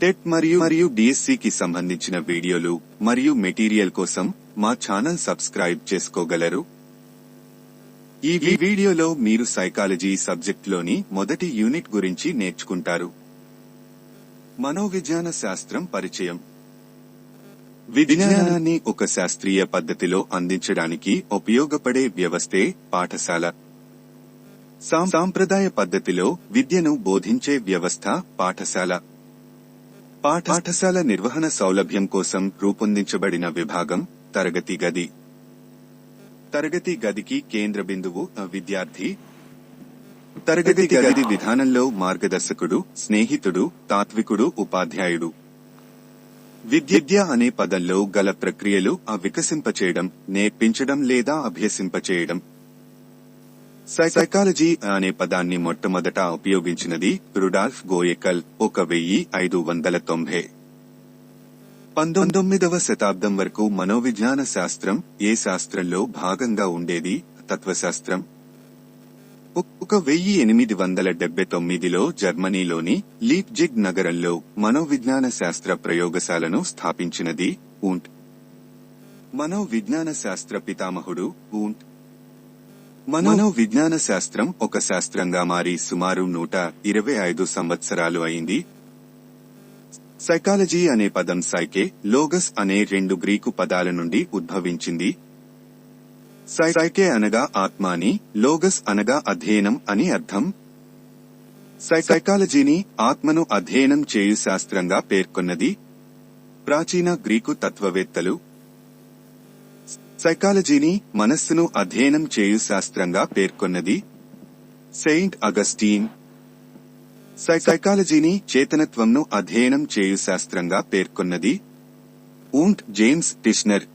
TET మరియు మరియు డిఎస్సికి సంబంధించిన వీడియోలు మరియు మెటీరియల్ కోసం మా ఛానల్ సబ్స్క్రైబ్ చేసుకోగలరు. ఈ వీడియోలో మీరు సైకాలజీ సబ్జెక్టులోని మొదటి యూనిట్ గురించి నేర్చుకుంటారు. మనోవిజ్ఞాన శాస్త్రం పరిచయం. విజ్ఞానాన్ని ఒక శాస్త్రీయ పద్ధతిలో అందించడానికి ఉపయోగపడే వ్యవస్థే పాఠశాల. సాం- సాంప్రదాయ పద్ధతిలో విద్యను బోధించే వ్యవస్థ పాఠశాల. పాఠశాల నిర్వహణ సౌలభ్యం కోసం రూపొందించబడిన విభాగం తరగతి గది. తరగతి గదికి కేంద్ర బిందువు విద్యార్థి. తరగతి గది విధానంలో మార్గదర్శకుడు స్నేహితుడు తాత్వికుడు ఉపాధ్యాయుడు. విద్య అనే పదంలో గల ప్రక్రియలు వికసింపచేయడం నేర్పించడం లేదా అభ్యసింపచేయడం. సైకాలజీ అనే పదాన్ని మొట్టమొదట ఉపయోగించినది రుడాల్ఫ్ గోయెకల్ ఒక వెయ్యి ఐదు వందల తొంభై. పంతొమ్మిదవ శతాబ్దం వరకు మనోవిజ్ఞాన శాస్త్రం ఏ శాస్త్రంలో భాగంగా ఉండేది? తత్వశాస్త్రం. ఒక వెయ్యి ఎనిమిది వందల డెబ్బై తొమ్మిదిలో జర్మనీలోని లీప్జిగ్ నగరంలో మనోవిజ్ఞాన శాస్త్ర ప్రయోగశాలను స్థాపించినది ఊంట్. మనోవిజ్ఞాన శాస్త్ర పితామహుడు ఊంట్. మనోవిజ్ఞాన శాస్త్రం ఒక శాస్త్రంగా మారి సుమారు నూట ఇరవై ఐదు సంవత్సరాలు అయింది. సైకాలజీ అనే పదం సైకే లోగస్ అనే రెండు గ్రీకు పదాల నుండి ఉద్భవించింది. సై- సైకే అనగా ఆత్మ అని లోగస్ అనగా అధ్యయనం అని అర్థం. సై- సైకాలజీని ఆత్మను అధ్యయనం చేయు శాస్త్రంగా పేర్కొన్నది. ప్రాచీన గ్రీకు తత్వవేత్తలు సైకాలజీని మనస్సును అధ్యయనం చేయు శాస్త్రంగా పేర్కొన్నది సెయింట్ అగస్టీన్ సైకాలజీని చేతనత్వంను అధ్యయనం చేయు శాస్త్రంగా పేర్కొన్నది ఊంట్ జేమ్స్ టిష్నర్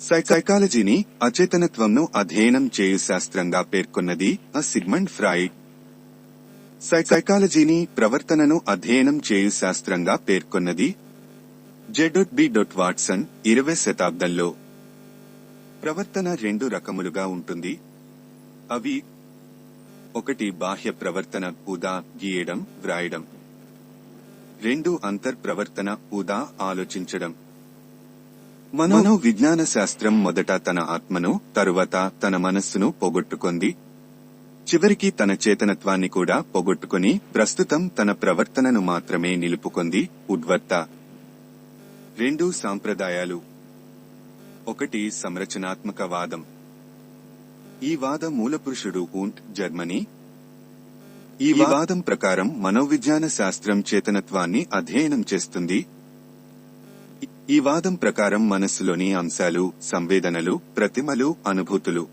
సైకాలజీని అచేతనత్వంను అధ్యయనం చేయు శాస్త్రంగా పేర్కొన్నది అ సిగ్మండ్ ఫ్రాయిడ్ సైకాలజీని ప్రవర్తనను అధ్యయనం చేయు శాస్త్రంగా పేర్కొన్నది జెడొట్ బి డొట్ వాట్సన్ ఇరవై శతాబ్దంలో. ప్రవర్తన రెండు రకములుగా ఉంటుంది. అవి ఒకటి బాహ్య ప్రవర్తన ఉదా గీయడం వ్రాయడం. రెండు అంతర్ ప్రవర్తన ఉదా ఆలోచించడం. మనో విజ్ఞాన శాస్త్రం మొదట తన ఆత్మను తరువాత తన మనస్సును పోగొట్టుకుంది. చివరికి తన చేతనత్వాన్ని కూడా పోగొట్టుకుని ప్రస్తుతం తన ప్రవర్తనను మాత్రమే నిలుపుకుంది ఉద్వర్త. రెండు సాంప్రదాయాలు ఒకటి సంరచనాత్మక వాదం ఈ వాద మూలపురుషుడు ఊంట్ జర్మనీ. ఈ వాదం ప్రకారం మనోవిజ్ఞాన శాస్త్రం చేతనత్వాన్ని అధ్యయనం చేస్తుంది. ఈ వాదం ప్రకారం మనస్సులోని అంశాలు సంవేదనలు ప్రతిమలు అనుభూతులు.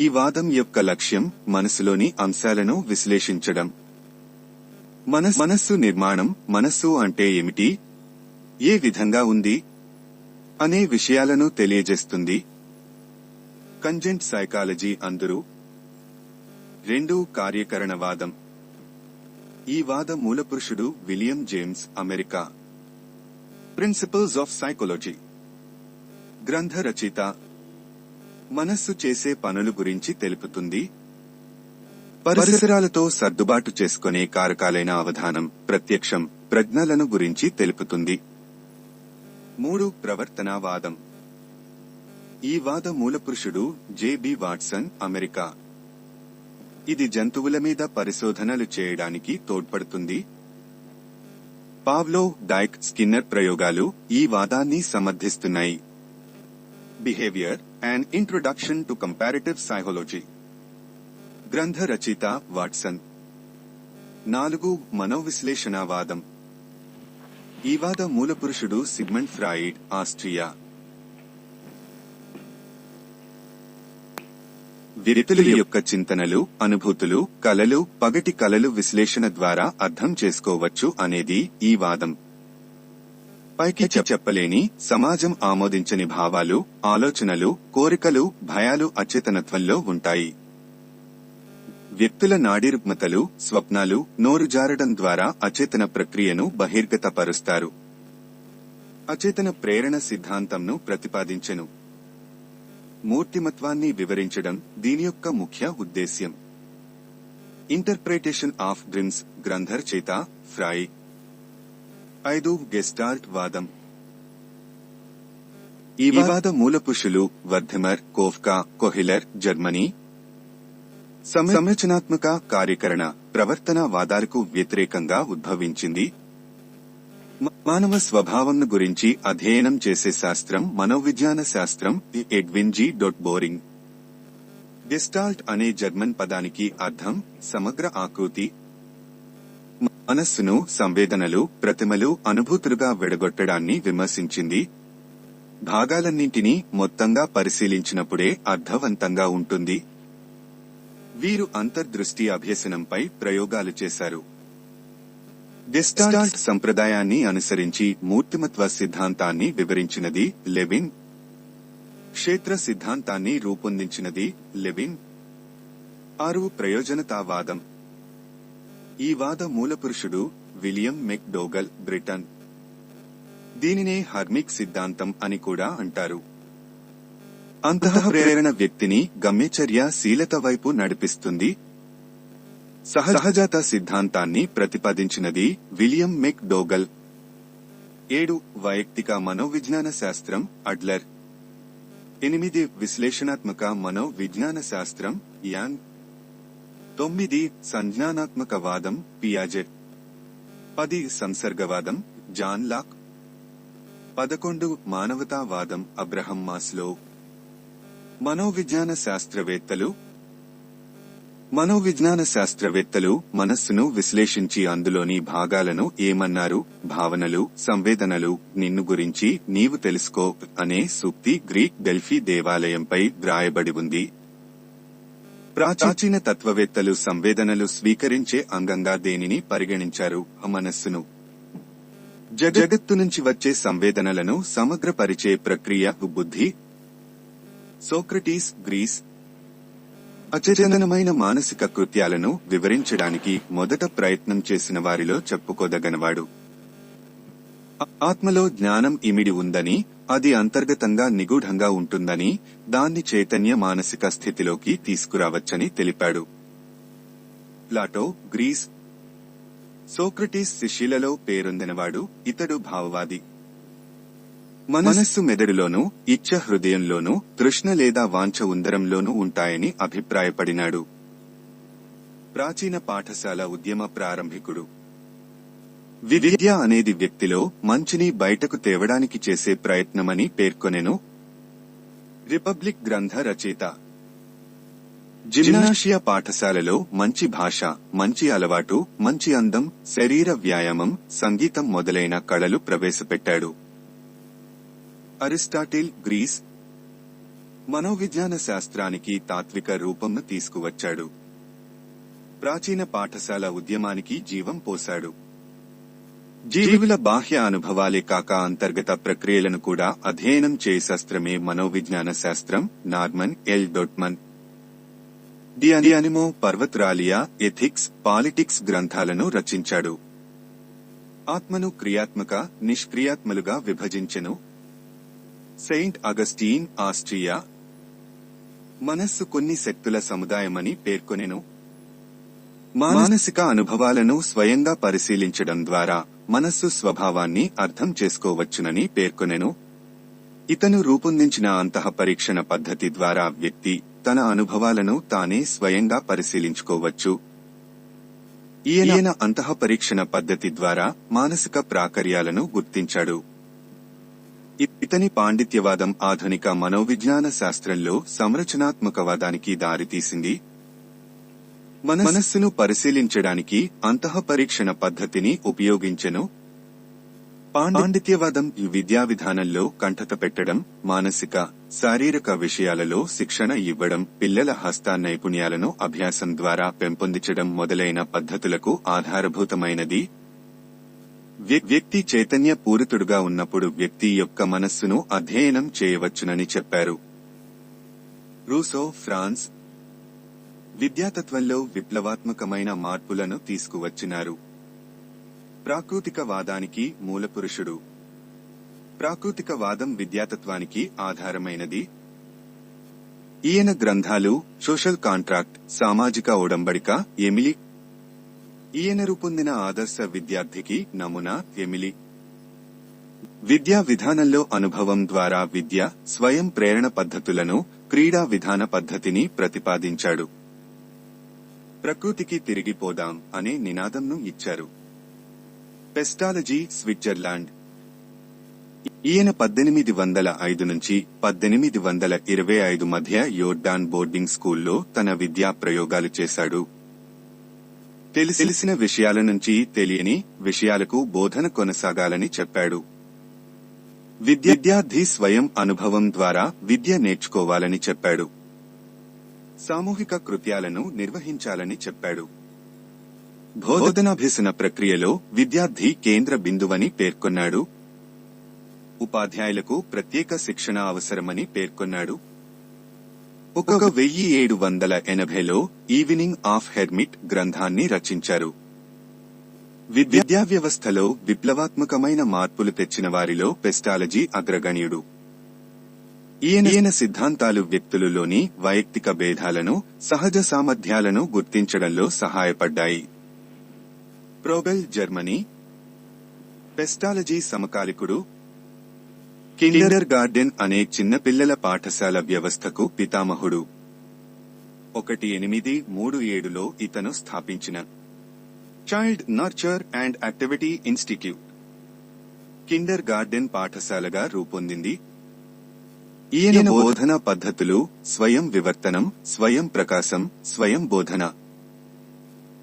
ఈ- వాదం యొక్క లక్ష్యం మనసులోని అంశాలను విశ్లేషించడం. మనస్ మనస్సు నిర్మాణం మనస్సు అంటే ఏమిటి? ఏ విధంగా ఉంది? అనే విషయాలను తెలియజేస్తుంది. కంజెంట్ సైకాలజీ అందరూ. రెండు కార్యకరణవాదం. ఈ వాద మూలపురుషుడు William James America. Principles of psychology. గ్రంథ రచయిత. మనస్సు చేసే పనుల గురించి తెలుపుతుంది. పరిసరాలతో సర్దుబాటు చేసుకునే కారకాలైన అవధానం ప్రత్యక్షం ప్రజ్ఞలను గురించి తెలుపుతుంది. మూడు ప్రవర్తనావాదం. ఈ వాద మూలపురుషుడు జేబి వాట్సన్ అమెరికా. ఇది జంతువుల మీద పరిశోధనలు చేయడానికి తోడ్పడుతుంది. పావ్లో డైక్ స్కిన్నర్ ప్రయోగాలు ఈ వాదాన్ని సమర్థిస్తున్నాయి. Behaviour and introduction to comparative psychology గ్రంథ రచయిత వాట్సన్. నాలుగు మనోవిశ్లేషణవాదం. ఈ వాద మూలపురుషుడు సిగ్మండ్ ఫ్రాయిడ్ ఆస్ట్రియా. వ్యక్తుల యొక్క చింతనలు అనుభూతులు కలలు పగటి కలలు విశ్లేషణ ద్వారా అర్థం చేసుకోవచ్చు అనేది ఈ వాదం. పైకి చెప్పలేని సమాజం ఆమోదించని భావాలు ఆలోచనలు కోరికలు భయాలు అచేతనత్వంలో ఉంటాయి. వ్యక్తుల నాడీరుగ్మతలు స్వప్నాలు నోరు జారడం ద్వారా అచేతన ప్రక్రియను బహిర్గతపరుస్తారు. అచేతన ప్రేరణ సిద్ధాంతంను ప్రతిపాదించెను. మూర్తిమత్వాన్ని వివరించడం దీని యొక్క ముఖ్య ఉద్దేశ్యం. ఇంటర్ప్రిటేషన్ ఆఫ్ డ్రీమ్స్ గ్రంథర్ చేత ఫ్రై ఐదు గెస్టార్ట్ వాదం. ఈ వాద మూలపురుషులు వర్ధమర్ కోఫ్కా కొహిలర్ జర్మనీ సంరచనాత్మక కార్యకరణ ప్రవర్తన వాదాలకు వ్యతిరేకంగా ఉద్భవించింది. మానవ స్వభావంను గురించి అధ్యయనం చేసే శాస్త్రం మనోవిజ్ఞాన శాస్త్రం the Edwin G. Dot Boring. Gestalt అనే జర్మన్ పదానికి అర్థం సమగ్ర ఆకృతి. మనస్సును సంవేదనలు ప్రతిమలు అనుభూతులుగా విడగొట్టడాన్ని విమర్శించింది. భాగాలన్నింటినీ మొత్తంగా పరిశీలించినప్పుడే అర్థవంతంగా ఉంటుంది. వీరు అంతర్దృష్టి అభ్యసనంపై ప్రయోగాలు చేశారు. డిస్టాల్ట్ సంప్రదాయాన్ని అనుసరించి మూర్తిమత్వ సిద్ధాంతాన్ని వివరించినది లెవిన్. క్షేత్ర సిద్ధాంతాన్ని రూపొందించినది లెవిన్. ఆరు ప్రయోజనతావాదం. ఈ వాద మూలపురుషుడు విలియం మెక్ డోగల్ బ్రిటన్. దీనినే హర్మిక్ సిద్ధాంతం అని కూడా అంటారు. అంతః ప్రేరణ వ్యక్తిని గమ్యచర్య శీలత వైపు నడిపిస్తుంది. సహజాత సిద్ధాంతాన్ని ప్రతిపాదించినది విలియం మెక్ డోగల్ ఏడు వైయక్తిక మనోవిజ్ఞాన శాస్త్రం అడ్లర్. ఎనిమిది విశ్లేషణాత్మక మనోవిజ్ఞాన శాస్త్రం యాంగ్. తొమ్మిది సంజ్ఞానాత్మక వాదం పియాజెట్ పది సంసర్గవాదం జాన్ లాక్. పదకొండు మానవతావాదం అబ్రహం మాస్లో. మనోవిజ్ఞాన శాస్త్రవేత్తలు మనోవిజ్ఞాన శాస్త్రవేత్తలు మనస్సును విశ్లేషించి అందులోని భాగాలను ఏమన్నారు? భావనలు సంవేదనలు నిన్ను గురించి నీవు తెలుసుకో అనే సూక్తి గ్రీక్ డెల్ఫీ దేవాలయంపై వ్రాయబడి ఉంది. ప్రాచీన తత్వవేత్తలు సంవేదనలు స్వీకరించే అంగంగా దేనిని పరిగణించారు? ఆ మనస్సును జగత్తు నుంచి వచ్చే సంవేదనలను సమగ్రపరిచే ప్రక్రియ బుద్ధి సోక్రటీస్ గ్రీస్ అచేతనమైన మానసిక కృత్యాలను వివరించడానికి మొదట ప్రయత్నం చేసిన వారిలో చెప్పుకోదగనవాడు. ఆత్మలో జ్ఞానం ఇమిడి ఉందని అది అంతర్గతంగా నిగూఢంగా ఉంటుందని దాన్ని చైతన్య మానసిక స్థితిలోకి తీసుకురావచ్చని తెలిపాడు. ప్లాటో గ్రీస్ సోక్రటీస్ శిష్యులలో పేరొందినవాడు ఇతడు భావవాది. మనస్సు మెదడులోనూ ఇచ్చ హృదయంలోనూ తృష్ణ లేదా వాంఛ ఉందరంలోనూ ఉంటాయని అభిప్రాయపడినాడు. ప్రాచీన పాఠశాల ఉద్యమ ప్రారంభికుడు. విద్య అనేది వ్యక్తిలో మంచిని బయటకు తేవడానికి చేసే ప్రయత్నమని పేర్కొనెను. రిపబ్లిక్ గ్రంథ రచయిత. జిమ్నాషియా పాఠశాలలో మంచి భాష మంచి అలవాటు మంచి అందం శరీర వ్యాయామం సంగీతం మొదలైన కళలు ప్రవేశపెట్టాడు. అరిస్టాటిల్ గ్రీస్ మనోవిజ్ఞాన శాస్త్రానికి తాత్విక రూపంను తీసుకువచ్చాడు. ప్రాచీన పాఠశాల ఉద్యమానికి జీవం పోశాడు. జీవుల బాహ్య అనుభవాలే కాక అంతర్గత ప్రక్రియలను కూడా అధ్యయనం చేయ శాస్త్రమే మనోవిజ్ఞాన శాస్త్రం Norman L. Dotman. De Anima Parva Naturalia Ethics Politics గ్రంథాలను రచించాడు. ఆత్మను క్రియాత్మక నిష్క్రియాత్మలుగా విభజించెను. సెయింట్ అగస్టీన్ ఆస్ట్రియా మనస్సు కొన్ని శక్తుల సముదాయమని పేర్కొనెను. మానసిక అనుభవాలను స్వయంగా పరిశీలించడం ద్వారా మనస్సు స్వభావాన్ని అర్థం చేసుకోవచ్చునని పేర్కొనెను. ఇతను రూపొందించిన అంతః పరీక్షణ పద్ధతి ద్వారా వ్యక్తి తన అనుభవాలను తానే స్వయంగా పరిశీలించుకోవచ్చు. ఈయన అంతః పరీక్షణ పద్ధతి ద్వారా మానసిక ప్రాకర్యాలను గుర్తించాడు. ఇతని పాండిత్యవాదం ఆధునిక మనోవిజ్ఞాన శాస్త్రంలో సంరచనాత్మకవాదానికి దారితీసింది. మన మనస్సును పరిశీలించడానికి అంతఃపరీక్షణ పద్ధతిని ఉపయోగించెను. పాండిత్యవాదం ఈ విద్యా విధానంలో కంఠత పెట్టడం మానసిక శారీరక విషయాలలో శిక్షణ ఇవ్వడం పిల్లల హస్త నైపుణ్యాలను అభ్యాసం ద్వారా పెంపొందించడం మొదలైన పద్ధతులకు ఆధారభూతమైనది. వ్యక్తి చైతన్య పూరితుడుగా ఉన్నప్పుడు వ్యక్తి యొక్క మనస్సును అధ్యయనం చేయవచ్చునని చెప్పారు. రూసో ఫ్రాన్స్ విద్యాతత్వంలో విప్లవాత్మకమైన మార్పులను తీసుకువచ్చినారు. ప్రాకృతికవాదానికి మూలపురుషుడు. ప్రాకృతికవాదం విద్యాతత్వానికి ఆధారమైనది. ఈయన గ్రంథాలు సోషల్ కాంట్రాక్ట్ సామాజిక ఒడంబడిక ఎమిలి ఈయన రూపొందిన ఆదర్శ విద్యార్థికి నమూనా ఎమిలి. విద్యా విధానంలో అనుభవం ద్వారా విద్య స్వయం ప్రేరణ పద్ధతులను క్రీడా విధాన పద్ధతిని ప్రతిపాదించాడు. ప్రకృతికి తిరిగిపోదాం అనే నినాదంను ఇచ్చారు. Pestalozzi Switzerland. ఈయన పద్దెనిమిది వందల ఐదు నుంచి పద్దెనిమిది వందల ఇరవై ఐదు మధ్య యోర్డాన్ బోర్డింగ్ స్కూల్లో తన విద్యా ప్రయోగాలు చేశాడు. తెలిసిన విషయాల నుంచి తెలియని విషయాలకు బోధన కొనసాగాలని చెప్పాడు. విద్యార్థి స్వయం అనుభవం ద్వారా విద్య నేర్చుకోవాలని చెప్పాడు. సామూహిక కృత్యాలను నిర్వహించాలని చెప్పాడు. బోధనాభ్యసన ప్రక్రియలో విద్యార్థి కేంద్ర బిందువని పేర్కొన్నాడు. ఉపాధ్యాయులకు ప్రత్యేక శిక్షణ అవసరమని పేర్కొన్నాడు. ఒక వెయ్యి ఏడు వందల ఎనభైలో ఈవినింగ్ ఆఫ్ హెర్మిట్ గ్రంథాన్ని రచించారు. విద్యా వ్యవస్థలో విప్లవాత్మకమైన మార్పులు తెచ్చిన వారిలో పెస్టాలజీ అగ్రగణ్యుడు. ఈయన ఈయన సిద్ధాంతాలు వ్యక్తులలోని వైయక్తిక భేదాలను సహజ సామర్థ్యాలను గుర్తించడంలో సహాయపడ్డాయి. ప్రోబెల్ జర్మనీ పెస్టాలజీ సమకాలికుడు కిండర్ గార్డెన్ అనే చిన్నపిల్లల పాఠశాల వ్యవస్థకు పితామహుడు. ఒకటి ఎనిమిది మూడు ఏడులో ఇతను స్థాపించిన. Child nurture and activity institute kindergarten పాఠశాలగా రూపొందింది. ఈయన బోధన పద్ధతులు స్వయం వివర్తనం స్వయం ప్రకాశం స్వయం బోధన.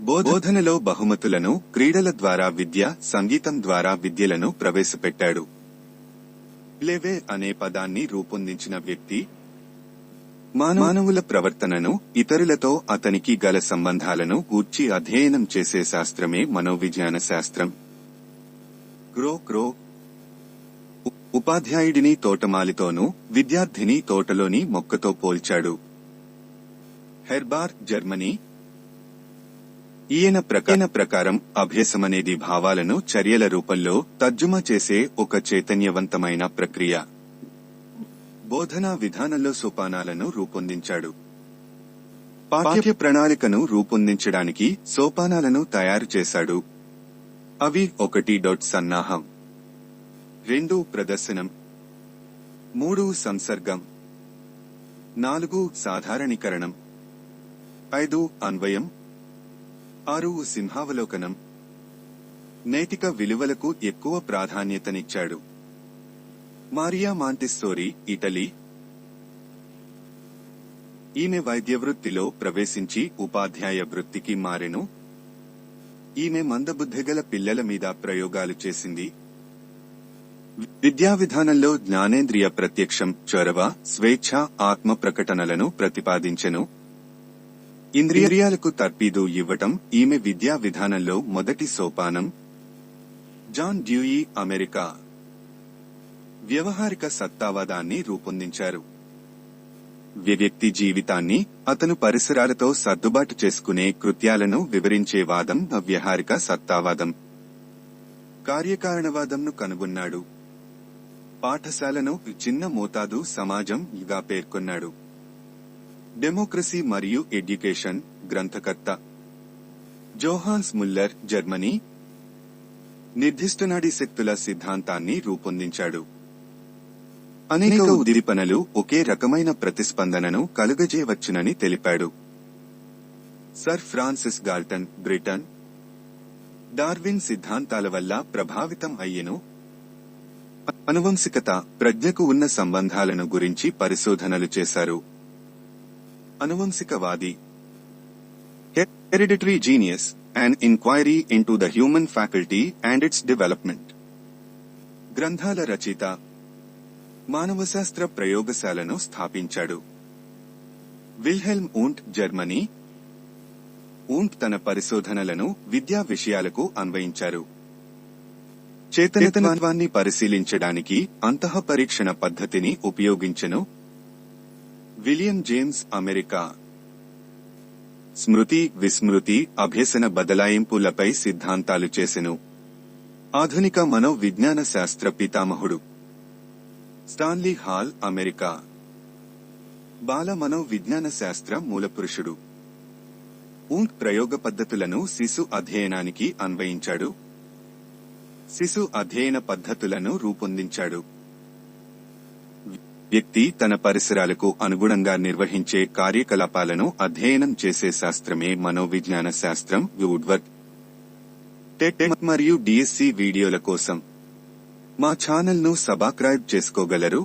బోధనలో బహుమతులను క్రీడల ద్వారా విద్య సంగీతం ద్వారా విద్యలను ప్రవేశపెట్టాడు. లెవే అనే పదాన్ని రూపొందించిన వ్యక్తి మానవుల ప్రవర్తనను ఇతరులతో అతనికి గల సంబంధాలను గూర్చి అధ్యయనం చేసే శాస్త్రమే మనోవిజ్ఞాన శాస్త్రం. క్రో క్రో ఉపాధ్యాయుడిని తోటమాలితోనూ విద్యార్థిని తోటలోని మొక్కతో పోల్చాడు. హెర్బార్ జర్మనీ ఈయన ప్రకటన ప్రకారం అభ్యసమనేది భావాలను చర్యల రూపంలో తర్జుమా చేసే ఒక చైతన్యవంతమైన ప్రక్రియ. బోధనా విధానంలో సోపానాలను రూపొందించాడు. పాఠ్య ప్రణాళికను రూపొందించడానికి సోపానాలను తయారు చేశాడు. అవి ఒకటి డాట్ సన్నాహం. రెండు ప్రదర్శనం. మూడు సంసర్గం. నాలుగు సాధారణీకరణం. ఐదు అన్వయం. ఆరువు సింహావలోకనం నైతిక విలువలకు ఎక్కువ ప్రాధాన్యతనిచ్చాడు. Maria Montessori Italy. ఈమె వైద్య వృత్తిలో ప్రవేశించి ఉపాధ్యాయ వృత్తికి మారెను. ఈమె మందబుద్ధిగల పిల్లల మీద ప్రయోగాలు చేసింది. విద్యా విధానంలో జ్ఞానేంద్రియ ప్రత్యక్షం చొరవ స్వేచ్ఛ ఆత్మ ప్రకటనలను ప్రతిపాదించెను. ఇంద్రియాలకు తర్పీదు ఇవ్వటం ఈమె విద్యా విధానంలో మొదటి సోపానం. John Dewey America. వ్యవహారిక సత్తావాదాన్ని రూపొందించారు. వ్యక్తి జీవితాన్ని అతను పరిసరాలతో సర్దుబాటు చేసుకునే కృత్యాలను వివరించే వాదం వ్యవహారిక సత్తావాదం. కార్యకారణవాదంను కనుగొన్నాడు. పాఠశాలను చిన్న మోతాదు సమాజం గా పేర్కొన్నాడు. డెమోక్రసీ మరియు ఎడ్యుకేషన్ గ్రంథకర్త జోహాన్స్ ముల్లర్ జర్మనీ నిర్దిష్ట నాడీ శక్తుల సిద్ధాంతాన్ని రూపొందించాడు అనేక ఉద్దీపనలు ఒకే రకమైన ప్రతిస్పందనను కలుగజేయవచ్చునని తెలిపాడు sir Francis Galton Britain Darwin సిద్ధాంతాల వల్ల ప్రభావితం అయ్యెను అనువంశికత ప్రజ్ఞకు ఉన్న సంబంధాలను గురించి పరిశోధనలు చేశారు అనువంశికవాది. Hereditary genius and inquiry into the human faculty and its development గ్రంథాల రచయిత మానవశాస్త్ర ప్రయోగశాలను స్థాపించాడు. విల్హెల్మ్ ఊంట్ జర్మనీ ఊంట్ తన పరిశోధనలను విద్యా విషయాలకు అన్వయించారు. చేతనత్వాన్ని పరిశీలించడానికి అంతః పరీక్షణ పద్ధతిని ఉపయోగించను. William James America. స్మృతి విస్మృతి అభ్యసన బదలాయింపులపై సిద్ధాంతాలు చేసెను. ఆధునిక మనోవిజ్ఞాన శాస్త్ర పితామహుడు. Stanley Hall America. బాల మనోవిజ్ఞాన శాస్త్ర మూలపురుషుడు. ఊంట్ ప్రయోగ పద్ధతులను శిశు అధ్యయనానికి అన్వయించాడు. శిశు అధ్యయన పద్ధతులను రూపొందించాడు. వ్యక్తి తన పరిసరాలకు అనుగుణంగా నిర్వహించే కార్యకలాపాలను అధ్యయనం చేసే శాస్త్రమే మనోవిజ్ఞాన శాస్త్రం వుడ్వర్డ్. టెట్ మరియు డిఎస్సి వీడియోల కోసం మా ఛానల్ను సబ్స్క్రైబ్ చేసుకోగలరు?